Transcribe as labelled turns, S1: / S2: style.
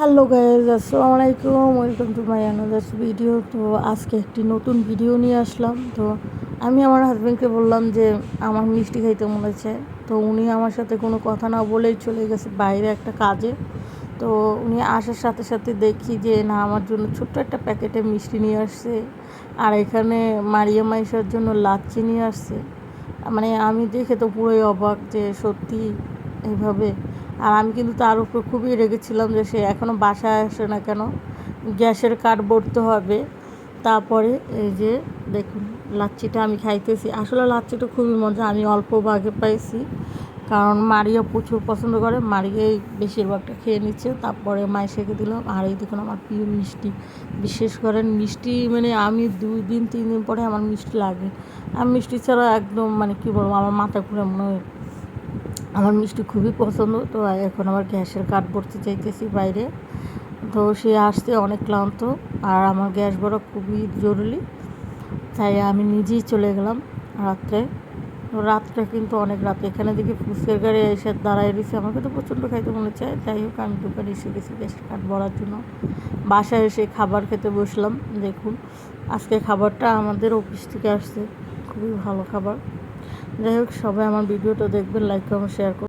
S1: Hello guys, আসসালামু আলাইকুম, welcome to my another's video তো আজকে একটি নতুন ভিডিও নিয়ে আসলাম। তো আমি আমার হাজব্যান্ডকে বললাম যে, আমার মিষ্টি খাইতে মনে তো উনি আমার সাথে কোনো কথা না বলেই চলে গেছে বাইরে একটা কাজে। তো উনি আসার সাথে সাথে দেখি যে, না, আমার জন্য ছোট্ট একটা প্যাকেটে মিষ্টি নিয়ে আসছে। আর এখানে মারিয়া মাইশার জন্য লাচ্ছি নিয়ে আসছে। মানে আমি দেখে তো পুরোই অবাক যে সত্যি এইভাবে আর আমি কিন্তু তার উপর খুবই রেগেছিলাম যে সে এখনও বাসায় আসে না কেন? গ্যাসের কাঠ ভরতে হবে। তারপরে এই যে দেখুন, লাচ্ছিটা আমি খাইতেছি। আসলে লাচ্ছিটা খুবই মজা, আমি অল্প ভাগে পাইছি। কারণ মারিয়া প্রচুর পছন্দ করে মারিয়াই বেশিরভাগটা খেয়ে নিচ্ছে। তারপরে মাইশাকে দিলাম। আর এই দেখুন আমার প্রিয় মিষ্টি। বিশেষ করেন মিষ্টি মানে আমি দুই দিন, তিন দিন পরে আমার মিষ্টি লাগে। আমি মিষ্টি ছাড়া একদম মানে কী বলব, আমার মাথা ঘুরে মনে হয় আমার মিষ্টি খুবই পছন্দ, তো এখন আমার গ্যাসের কাঠ ভরতে চাইতেছি বাইরে। তো সে আসতে অনেক ক্লান্ত, আর আমার গ্যাস ভরা খুবই জরুরি, তাই আমি নিজেই চলে গেলাম রাত্রে। রাতটা কিন্তু অনেক রাত, এখানে দেখি ফুচকের গাড়ি এসে দাঁড়ায় দিয়েছে আমাকে তো প্রচণ্ড খাইতে মনে চায়, যাই হোক আমি দোকানে এসে গেছি গ্যাসের কাঠ ভরার জন্য। বাসায় এসে খাবার খেতে বসলাম, দেখুন। আজকে খাবারটা আমাদের অফিস থেকে আসছে, খুবই ভালো খাবার। যাই হোক সবাই আমার ভিডিওটা দেখবেন লাইক কমেন্ট শেয়ার